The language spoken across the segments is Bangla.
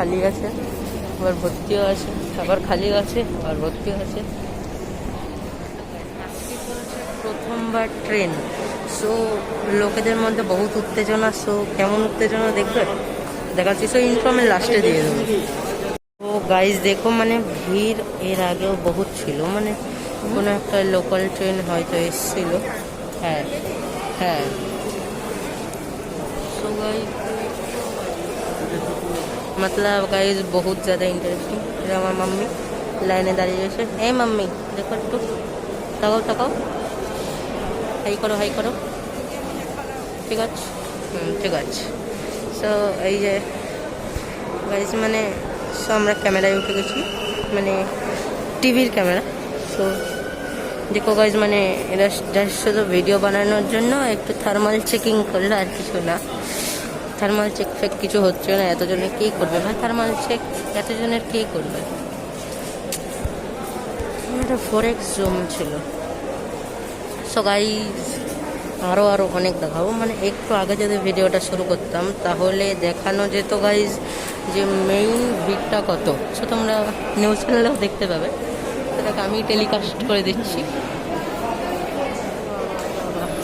খালি আছে, আবার ভর্তিও আছে আবার খালি আছে, আবার ভর্তিও আছে। প্রথমবার ট্রেন। সো লোকেদের মধ্যে বহুত উত্তেজনা সো কেমন উত্তেজনা দেখবে? দেখাচ্ছি সো ইনফর্মের লাস্টে দিয়ে দেবো। ও গাইজ দেখো মানে ভিড় এর আগেও বহুত ছিল মানে কোনো একটা লোকাল ট্রেন হয়তো এসেছিল। হ্যাঁ হ্যাঁ। সো গাইজ मतलब गाइस बहुत ज़्यादा इंटरेस्टिंग এটা আমার মাম্মি লাইনে দাঁড়িয়ে রয়েছে এই মাম্মি দেখো একটু তাকাও তাকাও হাই করো হাই করো ঠিক আছে হুম ঠিক আছে সো এই যে গাইস মানে সো আমরা ক্যামেরায় উঠে গেছি মানে টিভির ক্যামেরা সো দেখো গাইজ মানে এরা জাস্ট শুধু ভিডিও বানানোর জন্য একটু থার্মাল চেকিং করলো আর কিছু না থার্মাল চেক ফেক কিছু হচ্ছে না, এতজনের কে করবে? ভাই থার্মাল চেক এতজনের কে করবে? এটা ফোর এক্স জুম ছিল। সো গাইজ আরও আরও অনেক দেখাবো। মানে একটু আগে যদি ভিডিওটা শুরু করতাম, তাহলে দেখানো যেত গাইজ যে মেইন ভিড়টা কত। সো তোমরা নিউজ চ্যানেলেও দেখতে পাবে। সেটাকে আমি টেলিকাস্ট করে দিচ্ছি।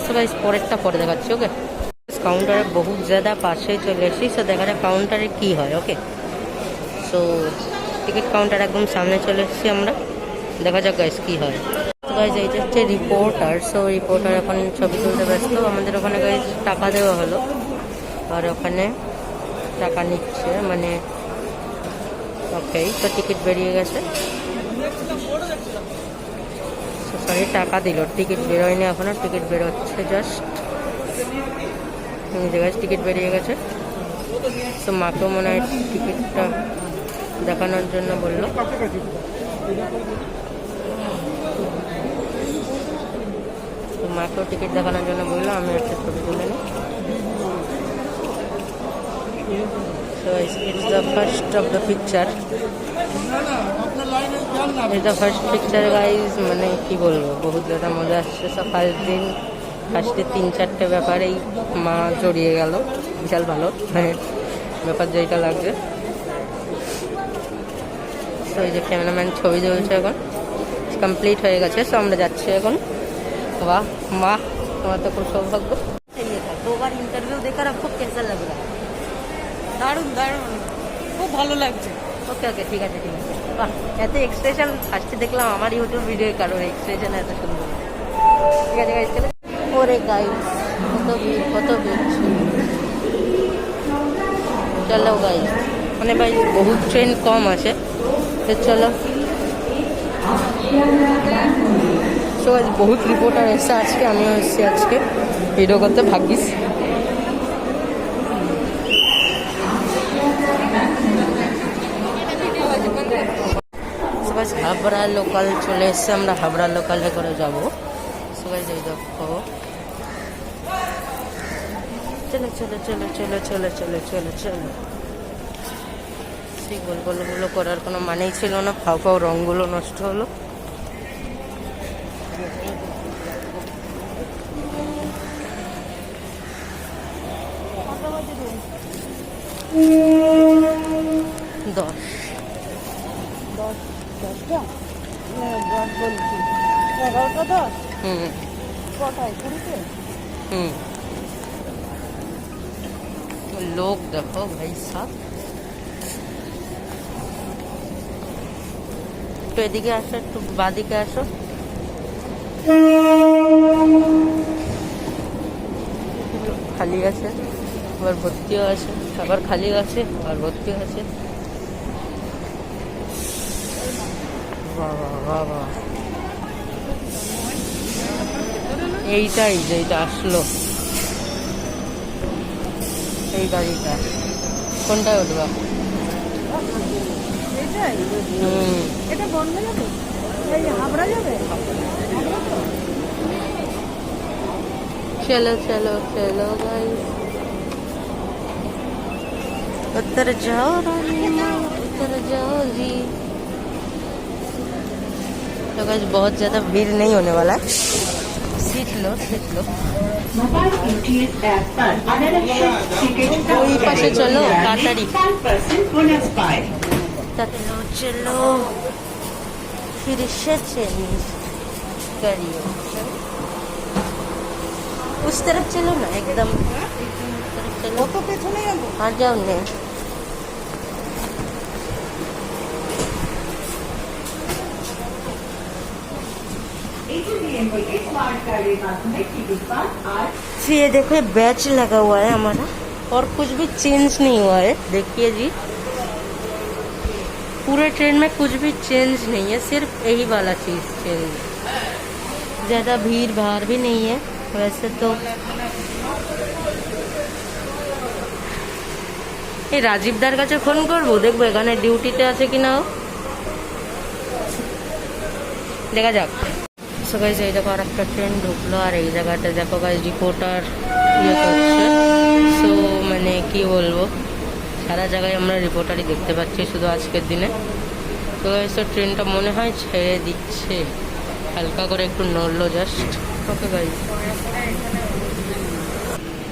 সো পরেরটা পরে দেখাচ্ছি ওকে কাউন্টারে বহুত জ্যাদা পাশে চলে এসেছি সো দেখা যাক কাউন্টারে কী হয় ওকে সো টিকিট কাউন্টার একদম সামনে চলে এসেছি আমরা, দেখা যাক গাইজ কী হয়। গাইজ এই যে হচ্ছে রিপোর্টার সো রিপোর্টার এখন ছবি তুলতে ব্যস্ত, আমাদের ওখানে গাইজ টাকা দেওয়া হলো, আর ওখানে টাকা নিচ্ছে মানে ওকে তো টিকিট বেরিয়ে গেছে। সরি টাকা দিল টিকিট বেরোয়নি এখনও টিকিট বেরোচ্ছে জাস্ট নিজে গেছে টিকিট বেরিয়ে গেছে। তো মাকেও মনে হয় টিকিটটা দেখানোর জন্য বলল। তো মাকেও টিকিট দেখানোর জন্য বলল আমি একটা ছবি তুলে নিই। So it's, it's the first of the picture. It's the first মানে কি বলব বহুত দাদা মজা আসছে। ফার্স্ট দিন ফার্স্টে তিন চারটে ব্যাপারেই মা জড়িয়ে গেল। বিশাল ভালো। হ্যাঁ, ব্যাপার যেটা লাগছে। তো এই যে ক্যামেরাম্যান ছবি তুলছে এখন। কমপ্লিট হয়ে গেছে সো আমরা যাচ্ছি এখন। বাহ মা তোমার তো খুব সৌভাগ্য। ইন্টারভিউ দেখার খুব কেসা লাগবে দারুণ দারুণ। খুব ভালো লাগছে। ওকে ওকে ঠিক আছে ঠিক আছে। এত এক্সপ্রেশন ফার্স্টে দেখলাম আমার ইউটিউব ভিডিও কারণ এক্সপ্রেশন এত সুন্দর। ঠিক আছে ওরে গাইজ কত ভিড় কত ভিড়। চলো গাইজ মানে ভাই, বহুত ট্রেন কম আছে। তো চলো। সো আজ বহুত রিপোর্টার এসছে আজকে, আমিও এসেছি আজকে। ভিডিও করতে ভাগ্যিস। হাবড়া লোকাল চলে এসছে, আমরা হাবড়া লোকালে করে যাব। সবাই যাই দেখো। চলো চলো চলো চলো চলো চলো চলো চলো। সেই গোল গোলগুলো করার কোনো মানেই ছিল না। ফাও ফাও রঙগুলো নষ্ট হলো। দশ। দশ দশটা দশ বলছি এগারোটা দশ? হুম। কটায়? কুড়িতে? হুম। লোক দেখো ভাই সাহ একটু এদিকে আসো, একটু বাদিকে আসো। খালি আছে, আবার ভর্তিও আছে আবার খালি আছে, আবার ভর্তিও আছে। এইটাই যেটা আসলো। এই গাড়িটা কোনটায় উঠবা এটাই হুম এটা বন্ধ যাবে এই হাবড়া যাবে चलो चलो चलो भाई उतर जाओ रानी माँ उतर जाओ जी तो guys बहुत ज़्यादा भीड़ नहीं होने वाला है জিতলো জিতলো मोबाइल इंटरनेट ऐप पर अनारक्षित टिकट ওই পাশে চলো তাড়াতাড়ি फाइव परसेंट बोनस पाए चलो चलो फिर से चेंज करिए उस तरफ चलो ना एकदम उस तरफ चलो কত পেছনে যাবো आ जाओ ने एटीएम के स्मार्ट कार्ड के माध्यम टिकट पर आज ये देखो ये बैच लगा हुआ है हमारा और कुछ भी चेंज नहीं हुआ है देखिए जी पूरे ट्रेन में कुछ भी चेंज नहीं है सिर्फ यही वाला चीज़ चेंज है ज़्यादा भीड़ भाड़ भी नहीं है वैसे तो এই রাজীবদার কাছে ফোন করবো দেখবো এখানে ডিউটিতে আছে কিনা ও দেখা যাক সো গাইজ এই দেখো আর একটা ট্রেন ঢুকলো, আর এই জায়গাটা দেখো গাইজ রিপোর্টার ইয়ে করছে। সো মানে কি বলব? সারা জায়গায় আমরা রিপোর্টারই দেখতে পাচ্ছি শুধু আজকের দিনে। তো গাইজ তো ট্রেনটা মনে হয় ছেড়ে দিচ্ছে। হালকা করে একটু নড়লো জাস্ট ওকে গাইজ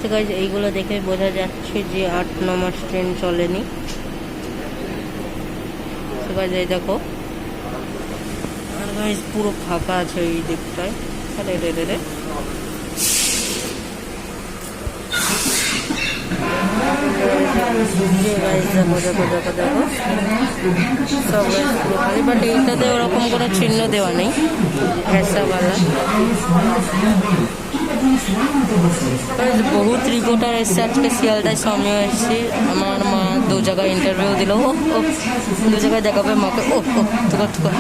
তো গাইজ এইগুলো দেখে বোঝা যাচ্ছে যে আট, ন মাস ট্রেন চলেনি। তো গাইজ এই দেখো। গাইজ পুরো ফাঁকা আছে এই দিকটায়। রে রে রে। গাইজ দেখো দেখো দেখো দেখো। ওরকম কোনো চিহ্ন দেওয়া নেই। ভ্যাসাওয়ালা গাইজ বহুত রিপোর্টার এসছে। আজকে শিয়ালদায় সামনেও এসছি। আমার দু জায়গায় ইন্টারভিউ দিল ও ও দু জায়গায় দেখাবে মাকে ও ও তুকা তুকা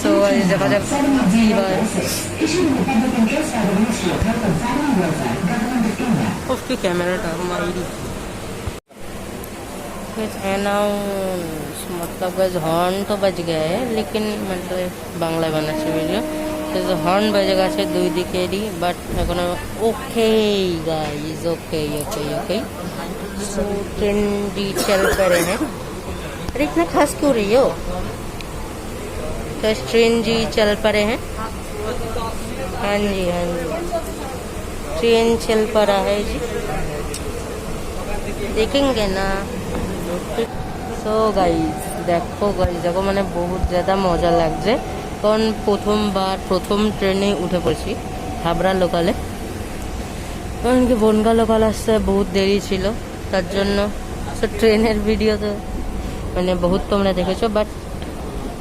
সো দেখা যাক কি হয় उसकी कैमरा था हमारी अनाउंस मतलब गज हॉर्न तो बज गया है लेकिन मतलब বাংলায় বানাচ্ছে ভিডিও তো হর্ন বেজে গেছে দুই দিকেরই বাট এখন okay guys okay okay okay so train भी चल पड़े हैं अरे इतना खास क्यों रही हो तो ट्रेन जी चल पड़े हैं हाँ जी हाँ जी ट्रेन चल पड़ा है जी देखेंगे ना সো গাইজ দেখো গাইজ দেখো মানে বহুত ज़्यादा মজা লাগছে কারণ প্রথমবার প্রথম ট্রেনে উঠে পড়ছি হাবড়া লোকালে কারণ কি বনগা লোকাল আসতে বহুত দেরি ছিল তার জন্য। ট্রেনের ভিডিও তো মানে বহুত তোমরা দেখেছ বাট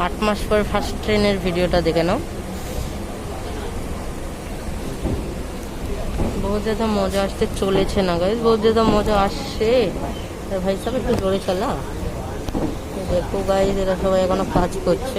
আট মাস পর ফার্স্ট ট্রেনের ভিডিওটা দেখে নাও। বহুত জ্যাদা মজা আসতে চলেছে না গাইজ বহুত জ্যাদা মজা আসছে। ভাই সাহেব একটু জোরে চালা। দেখো গাইজ এরা সবাই এখনও কাজ করছে।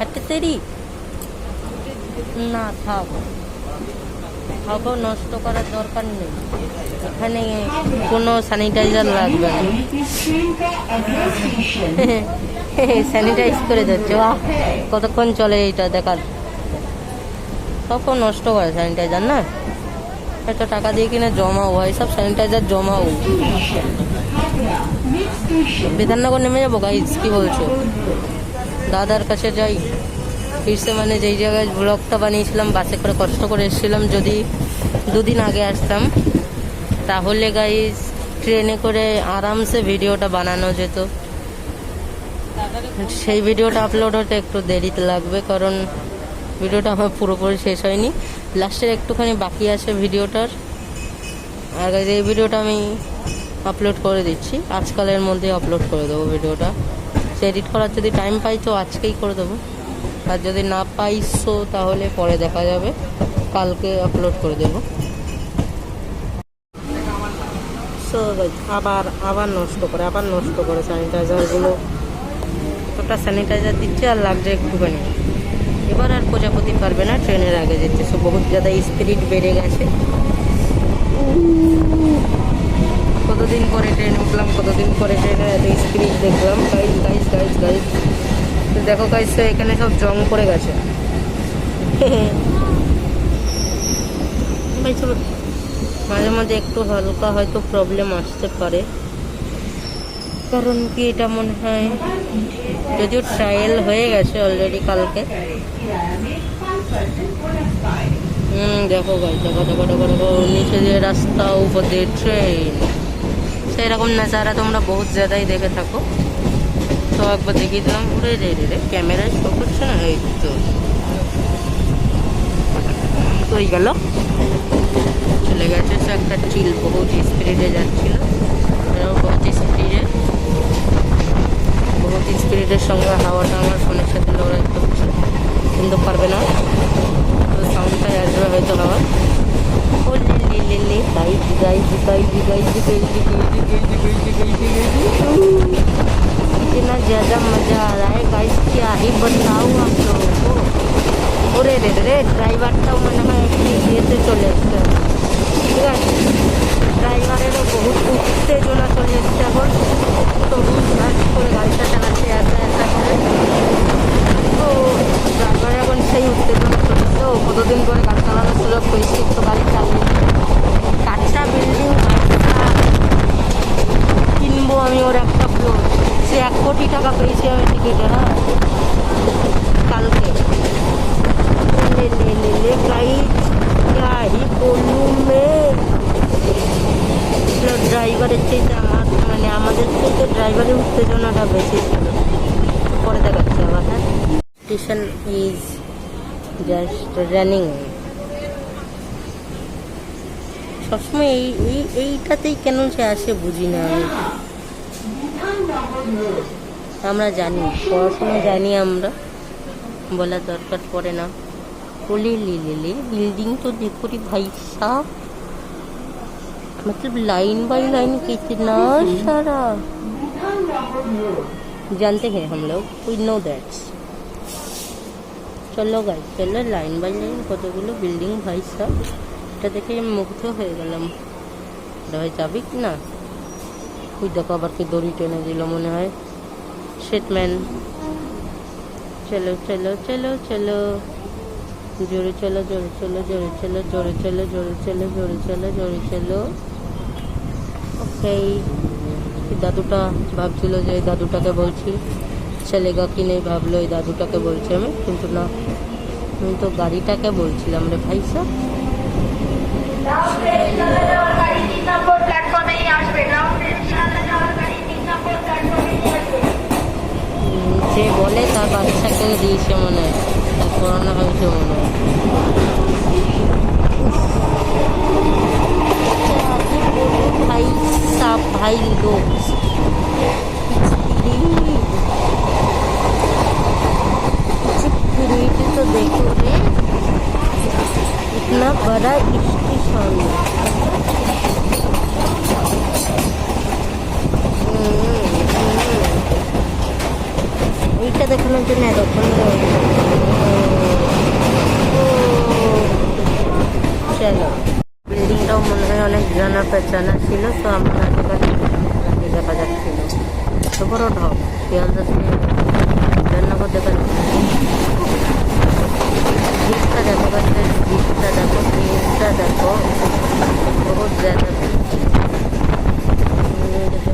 একটা তেরি না থাক। খাব নষ্ট করার দরকার নেই। এখানে কোনো স্যানিটাইজার লাগবে না। স্যানিটাইজ করে যাচ্ছে বাহ। কতক্ষণ চলে এইটা দেখার? তখন নষ্ট করে স্যানিটাইজার না? একটা টাকা দিয়ে কিনে জমাও হয় সব স্যানিটাইজার জমাও। বিধাননগর নেমে যাব গাইজ কি বলছো? দাদার কাছে যাই। ফিরসে মানে যেই জায়গায় ব্লগটা বানিয়েছিলাম বাসে করে কষ্ট করে এসেছিলাম। যদি দুদিন আগে আসতাম তাহলে গাইজ ট্রেনে করে আরামসে ভিডিওটা বানানো যেত। সেই ভিডিওটা আপলোড হতে একটু দেরিতে লাগবে কারণ ভিডিওটা আমার পুরোপুরি শেষ হয়নি। লাস্টের একটুখানি বাকি আছে ভিডিওটার। আর guys, এই ভিডিওটা আমি আপলোড করে দিচ্ছি। আজকালের মধ্যে আপলোড করে দেবো ভিডিওটা। আচ্ছা, সে এডিট করার যদি টাইম পাই তো আজকেই করে দেবো। আর যদি না পাই সো তাহলে পরে দেখা যাবে। কালকে আপলোড করে দেবো। সো আবার আবার নষ্ট করে, আবার নষ্ট করে স্যানিটাইজারগুলো এতটা স্যানিটাইজার দিচ্ছে আর লাগছে একটুখানি। এবার আর প্রজাপতি পারবে না, ট্রেনের আগে যেতে। সো বহুত জায়গা স্পিরিট বেড়ে গেছে। কতদিন করে ট্রেন উঠলাম, কতদিন করে ট্রেনে এত স্পিরিট দেখলাম। তাই তাই গাইজ গাইজ দেখো গাইজ এখানে সব জং পড়ে গেছে। মাঝে মাঝে একটু হালকা হয়তো প্রবলেম আসতে পারে। কারণ কি এটা মনে হয় যদিও ট্রায়াল হয়ে গেছে অলরেডি কালকে। হুম দেখো ভাই দেখো দেখো দেখো দেখো নিচে দিয়ে রাস্তা উপর দিয়ে ট্রেন সেরকম নাচারা তোমরা বহুত জায়গায় দেখে থাকো। তো একবার দেখিয়ে দিলাম উড়ে রে রে রে ক্যামেরায় শো করছে না এই তো হয়ে গেল চলে গেছে সে একটা চিল বহুত স্পিডে যাচ্ছিল বহুত স্পিডে বহুত স্পিডের সঙ্গে হাওয়াটা আমার ফোনের সাথে লড়াই করছে শুনতে পারবে না তো সাউন্ডটাই আসবে হয়তো আমার গাই গাই গাই গাই গাই গাই গাই গাই গাই গাই গাই গাই ওরে রে রে ড্রাইভারটাও মনে হয় একটু ইয়েতে চলে এসছে। ঠিক আছে? ড্রাইভারেরও বহুত উত্তেজনা চলে এসছে এখন। তো হুট হাট করে গাড়িটা চালাচ্ছে একা একা করে। তো ড্রাইভারের এখন সেই উত্তেজনা চলেছে ও কতদিন পরে গাড়ি চালানোর সুযোগ পেয়েছি তো গাড়ি চালিয়ে চারটা বিল্ডিং কিনবো আমি ওর একটা ফ্লোর সে এক কোটি টাকা পেয়েছি আমি টিকিটে হ্যাঁ কালকে। ले ले ले ले गाइस क्या ही बोलूँ मैं ড্রাইভারের চাইতে আমার মানে আমাদের থেকে ড্রাইভারের উত্তেজনাটা বেশি ছিল পরে দেখাচ্ছি আবার হ্যাঁ স্টেশন ইজ জাস্ট রানিং সবসময় এই এই এইটাতেই কেন সে আসে বুঝি না আমি আমরা জানি পড়াশোনা জানি আমরা বলার দরকার পড়ে না बोले ले ले ले बिल्डिंग तो देखो रे भाई साहब मतलब लाइन बाय लाइन कितना सारा जानते हैं हम लोग वी नो दैट চলো গাই চলো লাইন বাই লাইন কতগুলো বিল্ডিং ভাই সাহ এটা দেখে আমি মুগ্ধ হয়ে গেলাম এটা ভাই যাবি কি না ওই দেখো আবার কি দড়ি টেনে দিল মনে হয় শেটম্যান চলো চলো চলো চলো জোরে চলো জোরে চলো জোরে চলো জোরে চলো জোরে চলো জোরে চলো জোরে চলো। ওকে দাদুটা ভাবছিল যে এই দাদুটাকে বলছি। ছেলেগা কি নেই ভাবলো এই দাদুটাকে বলছি আমি কিন্তু না। আমি তো গাড়িটাকে বলছিলাম রে ভাই সব। যে বলে তার বাচ্চাকে দিয়েছে মনে হয়। তার করোনা হয়েছে মনে বিল্ডিংটাও মনে হয় অনেক জানা পেঁচানা ছিল, তো আমরা আগে দেখা যাচ্ছিল তো বড় ঢপ শিয়ালদা থেকে রান্নাঘর যাচ্ছে জিপটা দেখো গাছে জিপটা দেখো জিপটা দেখো। বহুত জায়গা।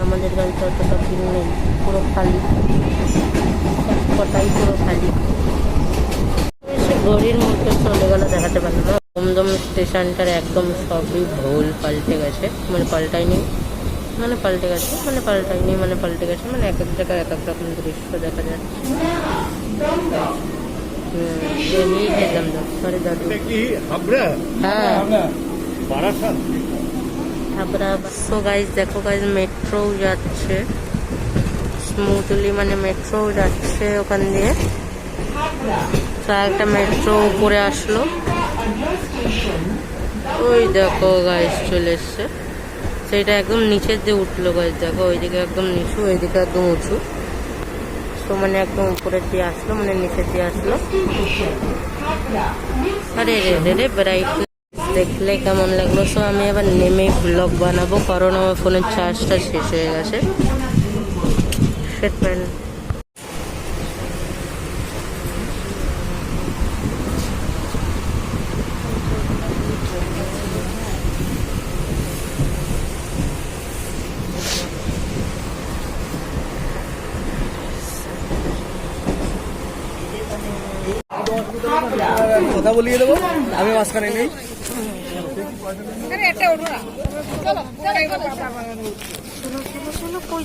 আমাদের গাড়িটা অতটা ভিড় নেই, পুরো খালি। কটাই পুরো খালি। ঘড়ির মধ্যে চলে গেল, দেখাতে পারল না। দমদম স্টেশনটার একদম সবই ভুল পাল্টে গেছে মানে পাল্টায়নি মানে পাল্টে গেছে মানে পাল্টায়নি মানে পাল্টে গেছে মানে এক এক জায়গায় এক এক রকম দৃশ্য দেখা যাচ্ছে হুম, এই है दमदम সরি দাদু এটা কি হাবড়া হ্যাঁ বারাসাত হাবড়া সো গাইজ দেখো গাইজ মেট্রো যাচ্ছে স্মুথলি মানে মেট্রো যাচ্ছে ওখান দিয়ে তো একটা মেট্রো উপরে আসলো ওই দেখো গাইজ চলে এসছে। সেটা একদম নিচের দিয়ে উঠল গাছ দেখো, ওইদিকে একদম নিচু, ওইদিকে একদম উঁচু। তো মানে একদম উপরের দিয়ে আসলো মানে নিচের দিয়ে আসলো। আরে রে রে রে ব্রাইট দেখলে কেমন লাগল? সো আমি এবার নেমে ব্লগ বানাবো, কারণ আমার ফোনের চার্জটা শেষ হয়ে গেছে। Man. কথা বলিয়ে দেবো। আমি মাঝখানে নেই। कोई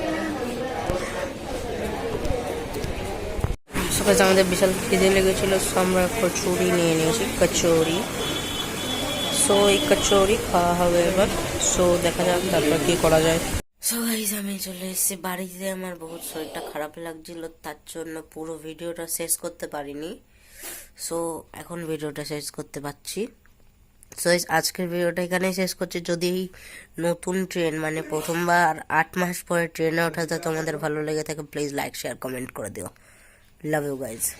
সকালে আমাদের বিশাল খিদে লেগেছিল সো আমরা কচুরি নিয়ে নিয়েছি, কচুরি। সো এই কচুরি খাওয়া হবে এবার। সো দেখা যাক তারপর কি করা যায়। সো গাইজ আমি চলে এসেছি বাড়িতে। আমার বহুত শরীরটা খারাপ লাগছিল, তার জন্য পুরো ভিডিওটা শেষ করতে পারিনি। সো এখন ভিডিওটা শেষ করতে পারছি। সো আজকের ভিডিওটা এখানেই শেষ করছি। যদি নতুন ট্রেন মানে প্রথমবার আট মাস পরে ট্রেনে ওঠাতে তোমাদের ভালো লেগে থাকে প্লিজ লাইক শেয়ার কমেন্ট করে দিও। Love you guys.